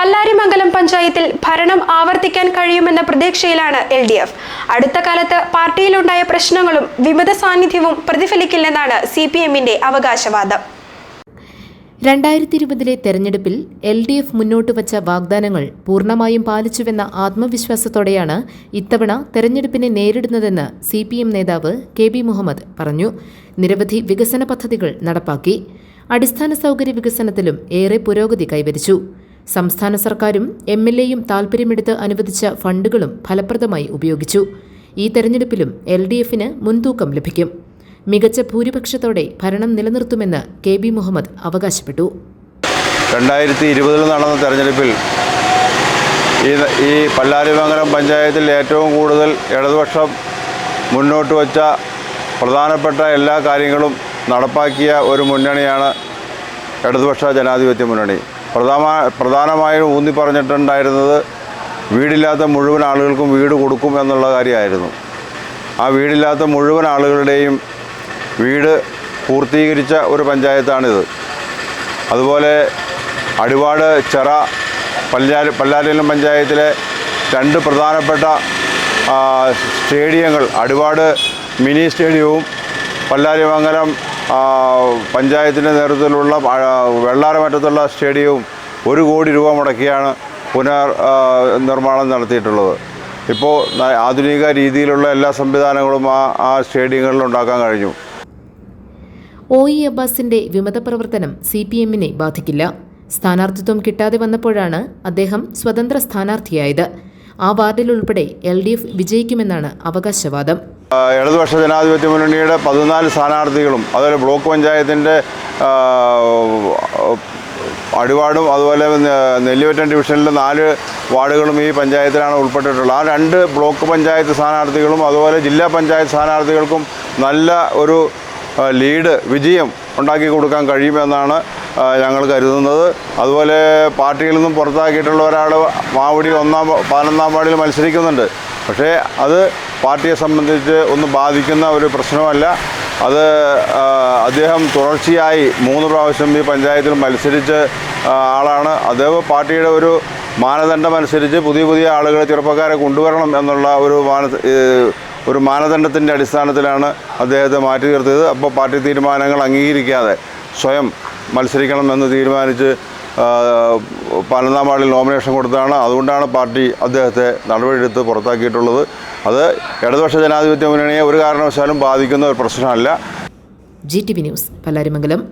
പല്ലാരിമംഗലം പഞ്ചായത്തിൽ ഭരണം ആവർത്തിക്കാൻ കഴിയുമെന്ന പ്രതീക്ഷയിലാണ് എൽ ഡി എഫ്. അടുത്ത കാലത്ത് പാർട്ടിയിലുണ്ടായ പ്രശ്നങ്ങളും വിമത സാന്നിധ്യവും പ്രതിഫലിക്കില്ലെന്നാണ് സി പി എമ്മിന്റെ അവകാശവാദം. രണ്ടായിരത്തി ഇരുപതിലെ തെരഞ്ഞെടുപ്പിൽ എൽ ഡി എഫ് മുന്നോട്ട് വച്ച വാഗ്ദാനങ്ങൾ പൂർണമായും പാലിച്ചുവെന്ന ആത്മവിശ്വാസത്തോടെയാണ് ഇത്തവണ തെരഞ്ഞെടുപ്പിനെ നേരിടുന്നതെന്ന് സി പി എം നേതാവ് കെ ബി മുഹമ്മദ് പറഞ്ഞു. നിരവധി വികസന പദ്ധതികൾ നടപ്പാക്കി. അടിസ്ഥാന സൗകര്യ വികസനത്തിലും ഏറെ പുരോഗതി കൈവരിച്ചു. സംസ്ഥാന സർക്കാരും എം എൽ എയും താൽപ്പര്യമെടുത്ത് അനുവദിച്ച ഫണ്ടുകളും ഫലപ്രദമായി ഉപയോഗിച്ചു. ഈ തെരഞ്ഞെടുപ്പിലും എൽ ഡി എഫിന് മുൻതൂക്കം ലഭിക്കും. മികച്ച ഭൂരിപക്ഷത്തോടെ ഭരണം നിലനിർത്തുമെന്ന് കെ ബി മുഹമ്മദ് അവകാശപ്പെട്ടു. രണ്ടായിരത്തി ഇരുപതിൽ നടന്ന തെരഞ്ഞെടുപ്പിൽ ഈ ഈ പല്ലാരിമംഗലം പഞ്ചായത്തിൽ ഏറ്റവും കൂടുതൽ ഇടതുപക്ഷം മുന്നോട്ട് വച്ച പ്രധാനപ്പെട്ട എല്ലാ കാര്യങ്ങളും നടപ്പാക്കിയ ഒരു മുന്നണിയാണ് ഇടതുപക്ഷ ജനാധിപത്യ മുന്നണി. പ്രധാന പ്രധാനമായും ഊന്നി പറഞ്ഞിട്ടുണ്ടായിരുന്നത് വീടില്ലാത്ത മുഴുവൻ ആളുകൾക്കും വീട് കൊടുക്കും എന്നുള്ള കാര്യമായിരുന്നു. ആ വീടില്ലാത്ത മുഴുവൻ ആളുകളുടെയും വീട് പൂർത്തീകരിച്ച ഒരു പഞ്ചായത്താണിത്. അതുപോലെ അടിവാട് ചെറ പല്ലാരി പല്ലാരിലം പഞ്ചായത്തിലെ രണ്ട് പ്രധാനപ്പെട്ട സ്റ്റേഡിയങ്ങൾ അടിവാട് മിനി സ്റ്റേഡിയവും പല്ലാരിമംഗലം പഞ്ചായത്തിന്റെ നേതൃത്വത്തിലുള്ള വെള്ളാരമറ്റത്തുള്ള സ്റ്റേഡിയവും ഒരു കോടി രൂപ മുടക്കിയാണ് പുനർ നിർമ്മാണം നടത്തിയിട്ടുള്ളത്. ഇപ്പോൾ ആധുനിക രീതിയിലുള്ള എല്ലാ സംവിധാനങ്ങളും ആ ആ സ്റ്റേഡിയങ്ങളിൽ ഉണ്ടാക്കാൻ കഴിഞ്ഞു. ഒ ഇ അബ്ബാസിന്റെ വിമത പ്രവർത്തനം സി പി എമ്മിനെ ബാധിക്കില്ല. സ്ഥാനാർത്ഥിത്വം കിട്ടാതെ വന്നപ്പോഴാണ് അദ്ദേഹം സ്വതന്ത്ര സ്ഥാനാർത്ഥിയായത്. ആ വാർഡിലുൾപ്പെടെ എൽ ഡി എഫ് വിജയിക്കുമെന്നാണ് അവകാശവാദം. ഇടതുപക്ഷ ജനാധിപത്യ മുന്നണിയുടെ പതിനാല് സ്ഥാനാർത്ഥികളും അതുപോലെ ബ്ലോക്ക് പഞ്ചായത്തിന്റെ അടിവാടും അതുപോലെ നെല്ലിവറ്റം ഡിവിഷനിലെ നാല് വാർഡുകളും ഈ പഞ്ചായത്തിലാണ് ഉൾപ്പെട്ടിട്ടുള്ളത്. ആ രണ്ട് ബ്ലോക്ക് പഞ്ചായത്ത് സ്ഥാനാർത്ഥികളും അതുപോലെ ജില്ലാ പഞ്ചായത്ത് സ്ഥാനാർത്ഥികൾക്കും നല്ല ഒരു ലീഡ് വിജയം ഉണ്ടാക്കി കൊടുക്കാൻ കഴിയുമെന്നാണ് ഞങ്ങൾ കരുതുന്നത്. അതുപോലെ പാർട്ടിയിൽ നിന്നും പുറത്താക്കിയിട്ടുള്ള ഒരാൾ മാവടി ഒന്നാം പതിനൊന്നാം വാർഡിൽ മത്സരിക്കുന്നുണ്ട്. പക്ഷേ അത് പാർട്ടിയെ സംബന്ധിച്ച് ഒന്നും ബാധിക്കുന്ന ഒരു പ്രശ്നമല്ല. അത് അദ്ദേഹം തുടർച്ചയായി മൂന്ന് പ്രാവശ്യം ഈ പഞ്ചായത്തിൽ മത്സരിച്ച ആളാണ്. അദ്ദേഹം പാർട്ടിയുടെ ഒരു മാനദണ്ഡം അനുസരിച്ച് പുതിയ പുതിയ ആളുകളെ ചെറുപ്പക്കാരെ കൊണ്ടുവരണം എന്നുള്ള ഒരു മാന ഒരു മാനദണ്ഡത്തിന്റെ അടിസ്ഥാനത്തിലാണ് അദ്ദേഹത്തെ മാറ്റി നിർത്തിയത്. അപ്പോൾ പാർട്ടി തീരുമാനങ്ങൾ അംഗീകരിക്കാതെ സ്വയം മത്സരിക്കണമെന്ന് തീരുമാനിച്ച് പതിനൊന്നാം വാർഡിൽ നോമിനേഷൻ കൊടുത്തതാണ്. അതുകൊണ്ടാണ് പാർട്ടി അദ്ദേഹത്തെ നടപടിയെടുത്ത് പുറത്താക്കിയിട്ടുള്ളത്. അത് ഇടതുപക്ഷ ജനാധിപത്യ മുന്നണിയെ ഒരു കാരണവശാലും ബാധിക്കുന്ന ഒരു പ്രശ്നമല്ല. G T V news Pallarimangalam.